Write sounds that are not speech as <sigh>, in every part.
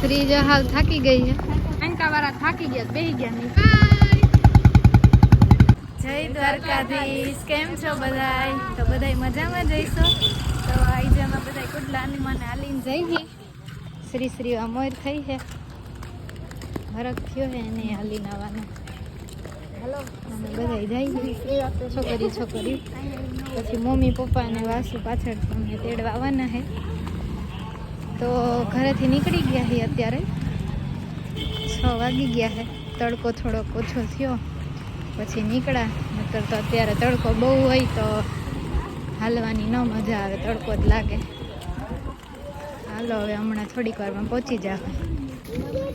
શ્રી જો હાલ થાકી ગઈ છે અંકા વાળા થાકી ગયા બેહી ગયા નહીં. જય દ્વારકાધીશ કેમ છો બધાય? તો બધાય મજામાં જઈશો? તો આજે અમે બધા કુટલાની મને હાલીને જઈએ શ્રી શ્રી અમોર થઈ છે હરક થયો છે એને હાલીને આવવાનો. હાલો અમે બધા જઈએ છોકરી છોકરી. પછી મમ્મી પપ્પા અને વાસુ પાછળ તમને તેડવા આવવાના છે તો ઘરેથી નીકળી ગયા છે અત્યારે. છ વાગી ગયા છે તડકો થોડોક ઓછો થયો. પછી નીકળ્યા. નકર તો અત્યારે તડકો બહુ હોય તો હાલવાની ન મજા આવે તડકો જ લાગે. હાલો હવે હમણાં થોડીક વારમાં પહોંચી જાવ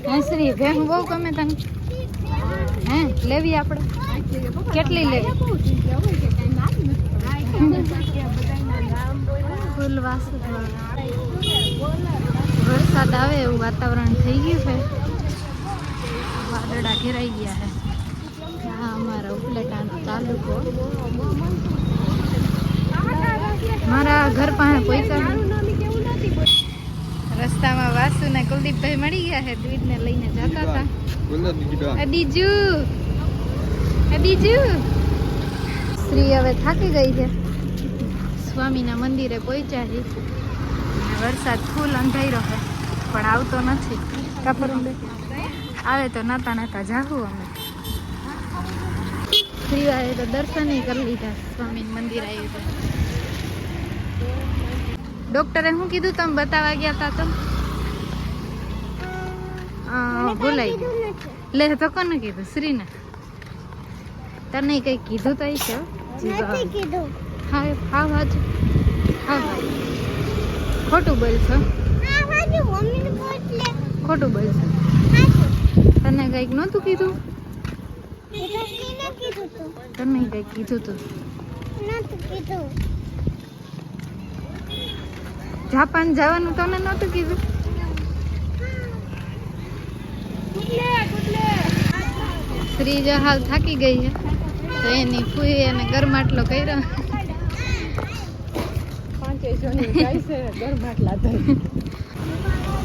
હા શ્રી ભેંસ બહુ ગમે તને હે લેવી આપણે કેટલી લેવી? ફૂલ વાસુ વરસાદ આવે એવું વાતાવરણ થઈ ગયું છે. વાદળા ઘેરાઈ ગયા છે. હા અમારા ઉપલેટાનો તાલુકો. મારા ઘર પાસે પહોંચ્યા રસ્તામાં વાસુ ને કુલદીપભાઈ મળી ગયા છે. દૂધને લઈને જતા હતા. અડીજુ અડીજુ સ્ત્રી હવે થાકી ગઈ છે. સ્વામીના મંદિરે પહોંચ્યા છે. વરસાદ ફૂલ અંધાર્યો રહે. પણ આવતો નથી. કાપરુંબે આવે તો નાતા નાતા જાહું અમે. શ્રીવાએ તો દર્શન કરી લીધા સ્વામી મંદિર આવ્યું તો ડોક્ટરે શું કીધું તમે બતાવવા ગયા હતા તો? બોલાઈ ગયું. લે તો કોને કીધું? શ્રીને. તને કઈ કીધું તો છે હા. હા હાજ હા હા. ખોટું બોલશો ખોટું બોલશો તને કંઈક નહોતું કીધું? તમે કંઈક કીધું તું? જાપાન જવાનું તમે નહોતું કીધું? શ્રી જો હાલ થાકી ગઈ છે. તો એની ફૂઈ અને ગરમાટલો કર્યો.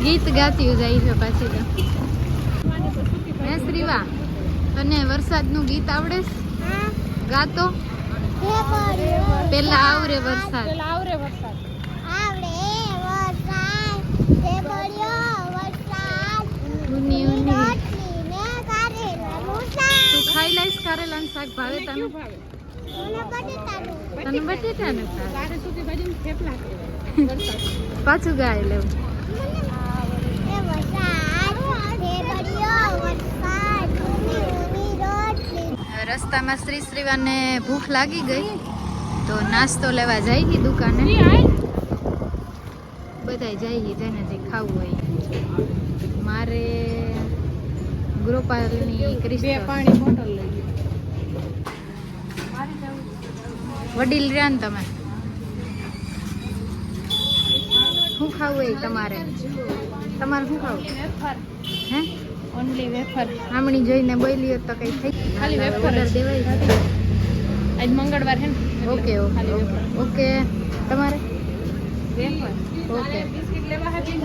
ગીત ગાતી જાય છે પાછી તો. હે શ્રીવા તને વરસાદનું ગીત આવડે ગાતો? પેલા આવરે વરસાદ. આવરે તું ખાઈ લઈશ કારેલાનું શાક ભાવે તને? તને બટેટાનું ભાવે પાછું ગાય લેવું. રસ્તામાં શ્રી શ્રીવાને ભૂખ લાગી ગઈ તો નાસ્તો લેવા જાય ગઈ દુકાને બધાય જાય ગઈ જેને જે ખાવું હોય. મારે ગૃપાલની ક્રિસ્ટલ. વડીલ રહ્યા ને તમે? શું ખાવું એ તમારે? તમારે શું ખાવું? હે? ઓનલી વેફર આમણી જોઈને બોલી હોત તો કઈ થઈ ખાલી વેફર. દેવાય આજ મંગળવાર છે ને. Okay okay okay. ઓકે. તમારે? Wafer okay. બિસ્કિટ લેવા હતી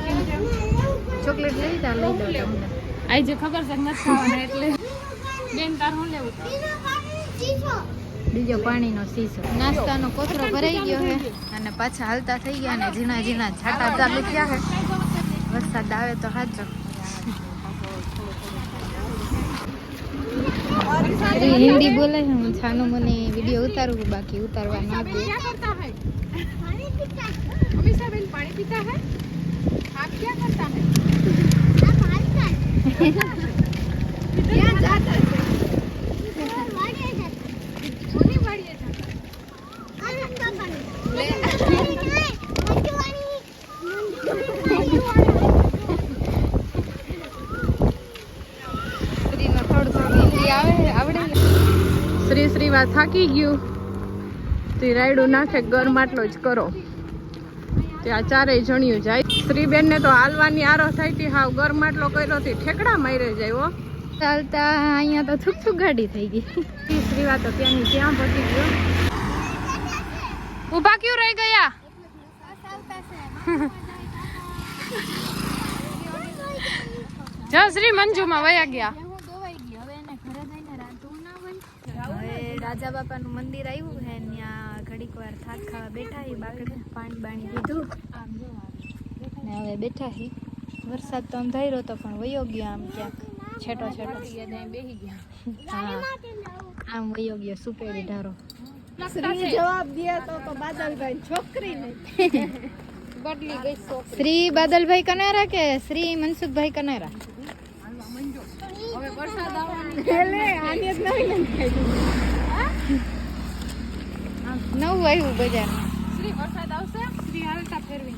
ચોકલેટ લઈ તા લઈ દો તમને. આજે ખબર છે નથી ખાવાના એટલે. બેન તાર હું લેવું? તો બીજો પાણીનો સીસો નાસ્તાનો કોથરો ભરાઈ ગયો છે અને પાછા હાલતા થઈ ગયા ને ઝીણા ઝીણા છાટા ચાલુ થયા છે. વરસાદ આવે તો સાચો હિન્દી બોલે છે હું છાનું મને વીડિયો ઉતારું બાકી ઉતારવા ના દે પાણી પીતા હે આપ ક્યા કરતા હે <laughs> શ્રી શ્રીવા થાકી ગયું. તે રાયડું નાખે ગરમ આટલો જ કરો. ત્યાં ચારેય જણિયું જાય. શ્રીબેનને તો હાલવાની આરો થાય તી હાવ ગરમ આટલો કર્યો તી ઠેકડા મારે જાય ચાલતા અહીંયા તો થૂક થૂક ગાડી થઈ ગઈ. શ્રી શ્રીવા તો ત્યાંની ત્યાં પહોંચી ગયો? ઊભા ક્યું રહી ગયા? જય શ્રી મંજુમાં વયા ગયા હું ધોવાઈ ગઈ હવે એને ઘરે જઈને રાંધવું ના હોય હવે રાજા બાપાનું મંદિર આવ્યું હે ત્યાં ઘડીક વાર થાક ખાવા બેઠા હી બાકડે પાણી બાણી લીધું. ને હવે બેઠા હી. વરસાદ તો અંધાર્યો તો પણ વયો ગયો આમ ક્યાંક. છેટો છેટો. બેહી ગયા હા આમ વયો ગયો સુપેરી ઢારો જવાબ દે તો તો બાદલભાઈ છોકરી નહીં બદલી ગઈ છોકરી. શ્રી બાદલભાઈ કનારા કે શ્રી મનસુખભાઈ કનારા? હવે વરસાદ આવવાની. લે આને જ નહીં નવું આવ્યું બજારમાં. શ્રી વરસાદ આવશે? શ્રી હાલતા ફેરવી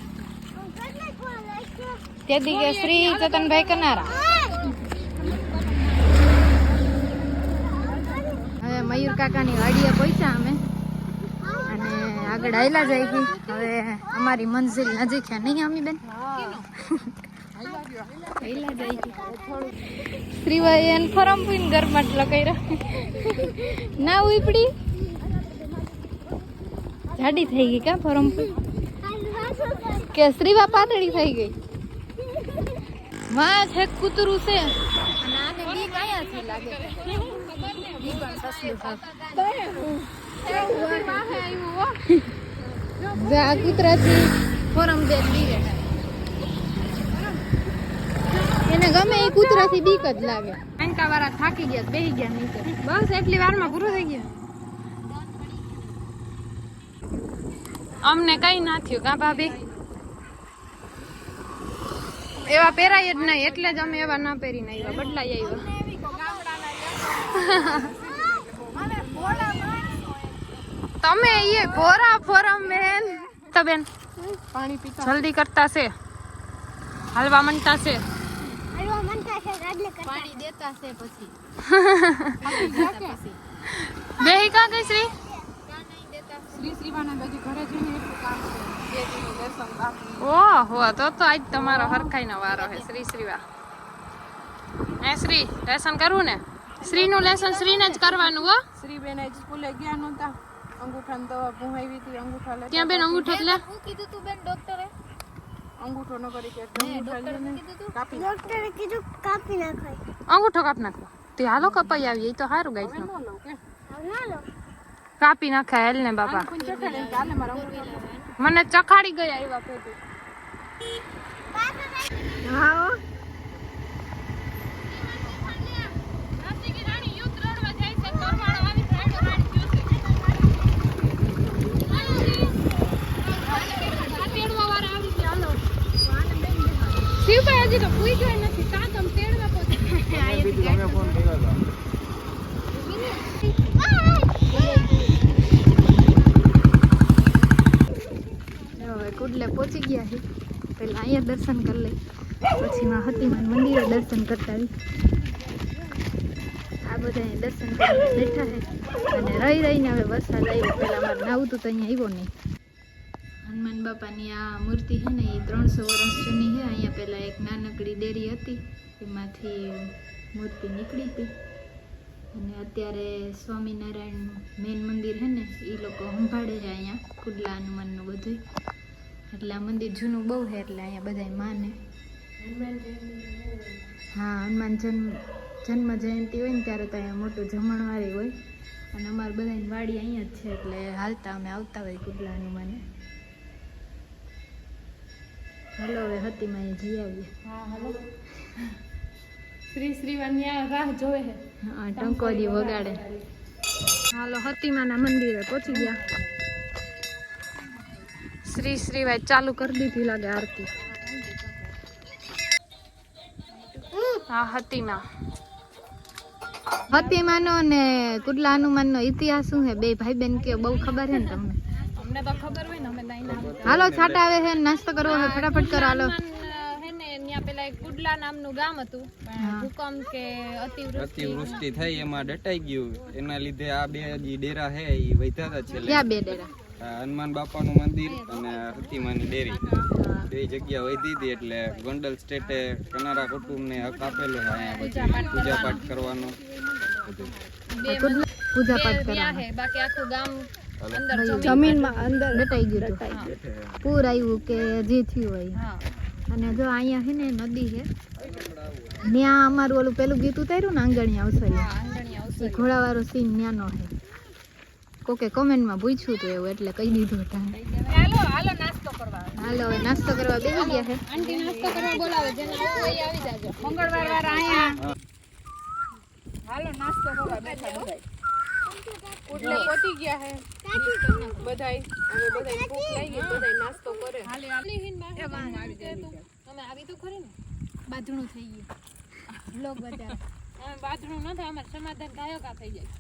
તેથી કે શ્રી ચેતનભાઈ કનારા. હવે મયુર કાકાની વાડીએ પહોંચ્યા અમે. અને આગળ આયલા જાય છે. હવે અમારી મંજિલ નજીક છે નહીં અમી બેન શ્રીભાઈ એને ફરમ પીને ઘરમાં જ લગાઈ ના ઉપડી જાડી થઈ ગઈ કા ફરમ કે શ્રીવા પાતળી થઈ ગઈ? માં છે કૂતરું છે. આ કૂતરાથી ફોરમ દે એને ગમે એ કૂતરાથી બીક જ લાગે. આંકા વાળા થાકી ગયા બેહી ગયા નીચે. બસ એટલી વારમાં પૂરું થઈ ગયું. અમને કઈ ના થયું કા ભાભી? એવા પહેરાય જ નહીં એટલે જ અમે એવા ના પહેરીને આવ્યા બદલાઈ આવ્યા. તમે એ ભોરા ફોરમ બેન તો બેન પાણી પીતા. જલ્દી કરતા છે. હાલવા મંડતા છે. પાણી દેતા છે <laughs> પછી. બેહી કા ગઈ શ્રી? ઓહો તો તો આજ તમારો હરખાઈનો વારો છે. શ્રી શ્રીવા. હે શ્રી લેસન કરવું ને? શ્રીનું લેસન શ્રીને જ કરવાનું હો. શ્રી બેન આજ સ્કૂલે ગયા નહોતા. અંગૂઠાને દવા ભૂંહાવી હતી અંગૂઠા લેતા ત્યાં બેન અંગૂઠો લે? શું કીધું તું બેન ડોક્ટરે? અંગૂઠો ન કરી કે ડોક્ટરે કીધું કાપી ડોક્ટરે કીધું કાપી નાખાય અંગૂઠો કાપ નાખો. તે હાલો કપાઈ આવી એ તો સારું ન. લો કાપી નાખાય હેલ ને બાપા મને ચખાડી ગયા એવા પેટું હા શિવભાઈ હજી તો પૂઈ ગયો નથી કાકમ તેડવા પહોંચી હવે કુડલે પહોંચી ગયા છે. પહેલા અહીંયા દર્શન કરી લઈ. પછી માં હતીમાન મંદિરે દર્શન કરતા આવી. આ બધા દર્શન કરીને બેઠા છે. અને રહી રહીને હવે વરસાદ આવ્યો. પહેલાં અમારે નાવું તો અહીંયા આવ્યો નહીં. હનુમાન બાપાની આ મૂર્તિ છે ને, એ ત્રણસો વર્ષ જૂની છે. અહીંયા પહેલાં એક નાનકડી ડેરી હતી. એમાંથી મૂર્તિ નીકળી હતી. અને અત્યારે સ્વામિનારાયણ મેન મંદિર છે ને, એ લોકો સંભાળે છે અહીંયા. ખુલ્લા હનુમાનનું બધું એટલે આ મંદિર જૂનું બહુ છે એટલે અહીંયા બધા માને. હા હનુમાન જન્મ જન્મ જયંતિ હોય ને ત્યારે તો અહીંયા મોટું જમણવારી હોય. અને અમારે બધાની વાડી અહીંયા જ છે એટલે હાલતા અમે આવતા હોય કુડલા હનુમાને. હલો હવે હતીમાં એ જઈ આવીએ. હા હાલો. શ્રી શ્રીવાની રાહ જોવે છે. હા ટંકોરી વગાડે. હાલો હતીમાના મંદિરે પહોંચી ગયા. શ્રી શ્રીવાય ચાલુ કરી દીધી લાગે આરતી. હા હતીમાં હતીમાનો ને કુડલા હનુમાનનો ઇતિહાસ શું છે? બે ભાઈ બેન કે બહુ ખબર છે ને તમને? અમને તો ખબર હોય ને અમે તો હાલો છાટા આવે છે નાસ્તો કરવો છે ફટાફટ કરો હાલો. હે ને ત્યાં પેલા એક કુડલા નામનું ગામ હતું. પણ ભૂકંપ કે અતિવૃષ્ટિ અતિવૃષ્ટિ થઈ એમાં ડટાઈ ગયું. એના લીધે આ બે જે ડેરા છે એ વૈધા છે. ક્યાં બે ડેરા? હનુમાન બાપાનું મંદિર અને હતીમાની ડેરી. બે જગ્યા વધી હતી એટલે ગોંડલ સ્ટેટે કનારા કુટુંબને હક આપેલો અહીંયા પછી પૂજા પાઠ કરવાનો. બધું કુડલા પૂજા પાઠ કરવાનો બાકી આખું ગામ અંદર જમીનમાં અંદર ડટાઈ ગયું પૂર આવ્યું કે જે થયું હોય. અને જો અહીંયા છે ને નદી છે ત્યાં અમારું ઓલું પેલું ગીત ઉતાર્યું ને આંગણી આવશે એ ઘોડાવાળો સીન ન્યાનો છે. કોકે કોમેન્ટમાં પૂછ્યું હતું એવું એટલે કહી દીધું હતા. હાલો હાલો નાસ્તો કરવા. હાલો હવે નાસ્તો કરવા બેસી ગયા છે. આંટી નાસ્તો કરવા બોલાવે જેને આવી જાજો. મંગળવાર વાર અહીંયા હાલો નાસ્તો કરવા બેઠા બધાય એટલે પતી ગયા હે બધાય હવે બધાય ભૂખ લાગી બધાય નાસ્તો કરે. હાલી હાલી. હિન બાજુ આવી જાય તમે આવી તો ખરી ને? બાજણું થઈ ગયું. બ્લોગ બધા અમે ન થાય અમારે સમાધાન કાયો થઈ જાય.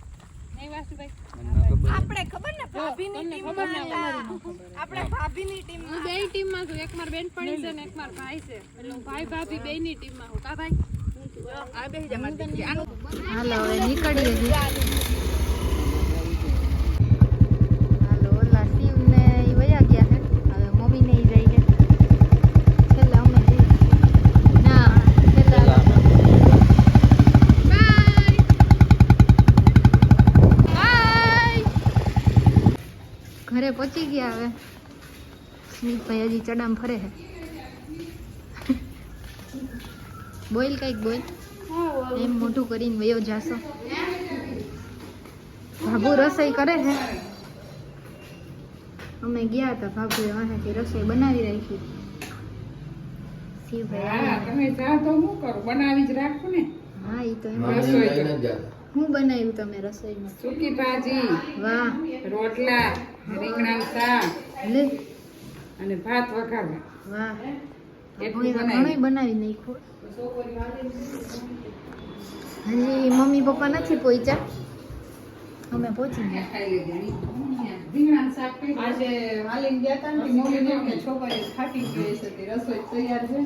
આપણે ખબર ને ભાભીની તમને ટીમ ખબર ને અમારી આપણે ભાભીની ટીમ હું બે ટીમમાં છું એક માર બેનપણી છે ને એક માર ભાઈ છે. એટલે હું ભાઈ ભાભી બે ની ટીમમાં હું કા ભાઈ? હાલો હવે નીકળીએ ઘરે પહોંચી ગયા હવે. સ્મિતભાઈ હજી ચડામ ફરે છે. બોલ કંઈક બોલ. એમ મોઢું કરીને વયો જાશો. ભાભુ રસોઈ કરે છે? અમે ગયા હતા ભાભુ વાંહેથી રસોઈ બનાવી રાખી. શિવભાઈ તમે ચા તો હું કરું? બનાવી જ રાખું ને? હા એ તો એમ રસોઈ શું બનાવ્યું તમે રસોઈમાં? સૂકી ભાજી વાહ. રોટલા રીંગણાનું શાક લે. અને ભાત વઘારવા. વાહ. હું. ઘણું બનાવી નાખ્યું. હજી મમ્મી પપ્પા નથી પહોંચ્યા અમે પહોંચી ગયા. આજે હાલીને ગયા હતા ને મમ્મી છોકરી થાકી ગઈ છે રસોઈ તૈયાર છે.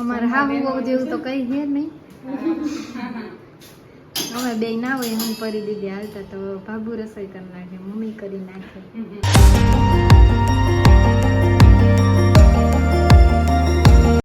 અમારે હા હું જેવું તો કઈ છે નહીં. અમે બે ના હોય હું કરી દીધી હાલતા તો ભાભુ રસોઈ કરી નાખે, મમ્મી કરી નાખે.